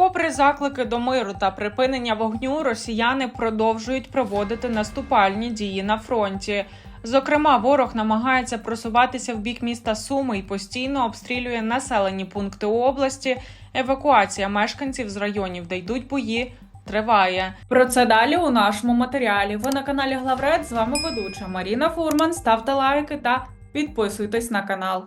Попри заклики до миру та припинення вогню, росіяни продовжують проводити наступальні дії на фронті. Зокрема, ворог намагається просуватися в бік міста Суми і постійно обстрілює населені пункти області. Евакуація мешканців з районів, де йдуть бої, триває. Про це далі у нашому матеріалі. Ви на каналі Главред. З вами ведуча Маріна Фурман. Ставте лайки та підписуйтесь на канал.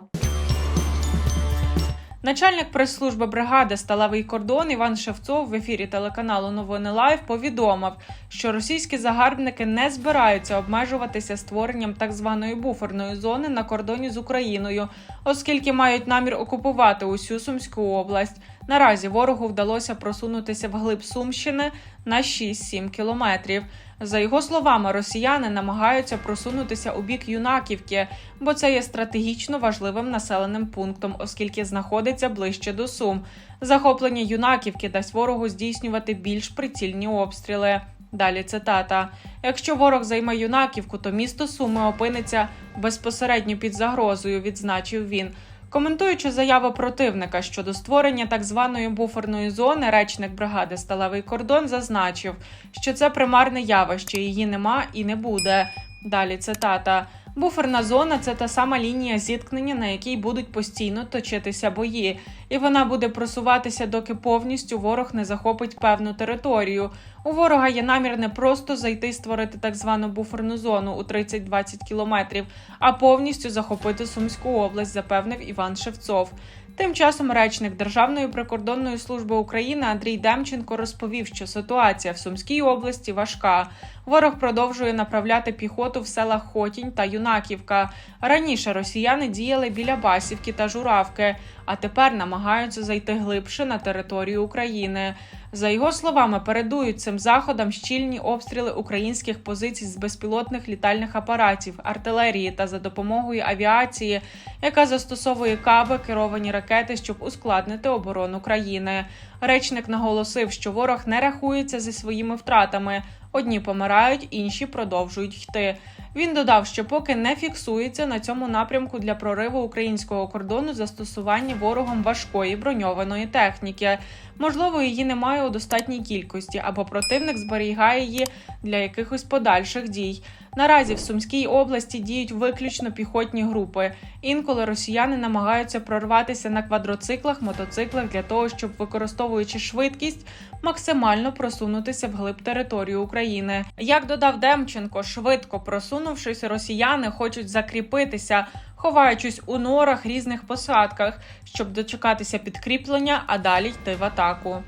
Начальник прес-служби бригади Сталевий кордон Іван Шевцов в ефірі телеканалу Новини Лайв повідомив, що російські загарбники не збираються обмежуватися створенням так званої буферної зони на кордоні з Україною, оскільки мають намір окупувати усю Сумську область. Наразі ворогу вдалося просунутися вглиб Сумщини на 6-7 кілометрів. За його словами, росіяни намагаються просунутися у бік Юнаківки, бо це є стратегічно важливим населеним пунктом, оскільки знаходиться ближче до Сум. Захоплення Юнаківки дасть ворогу здійснювати більш прицільні обстріли. Далі цитата: якщо ворог займе Юнаківку, то місто Суми опиниться безпосередньо під загрозою, відзначив він. Коментуючи заяву противника щодо створення так званої буферної зони, речник бригади Сталевий кордон зазначив, що це примарне явище, її нема і не буде. Далі цитата. Буферна зона це та сама лінія зіткнення, на якій будуть постійно точитися бої, і вона буде просуватися, доки повністю ворог не захопить певну територію. У ворога є намір не просто зайти створити так звану буферну зону у 30-20 кілометрів, а повністю захопити Сумську область, запевнив Іван Шевцов. Тим часом речник Державної прикордонної служби України Андрій Демченко розповів, що ситуація в Сумській області важка. Ворог продовжує направляти піхоту в селах Хотінь та Юнаківка. Раніше росіяни діяли біля Басівки та Журавки, а тепер намагаються зайти глибше на територію України. За його словами, передують цим заходам щільні обстріли українських позицій з безпілотних літальних апаратів, артилерії та за допомогою авіації, яка застосовує каби, керовані ракети, щоб ускладнити оборону країни. Речник наголосив, що ворог не рахується зі своїми втратами. Одні помирають, інші продовжують йти. Він додав, що поки не фіксується на цьому напрямку для прориву українського кордону застосування ворогом важкої броньованої техніки. Можливо, її немає у достатній кількості, або противник зберігає її для якихось подальших дій. Наразі в Сумській області діють виключно піхотні групи. Інколи росіяни намагаються прорватися на квадроциклах, мотоциклах для того, щоб використовуючи швидкість, максимально просунутися вглиб території України. Як додав Демченко, швидко просунувшись, росіяни хочуть закріпитися, ховаючись у норах різних посадках, щоб дочекатися підкріплення, а далі йти в атаку.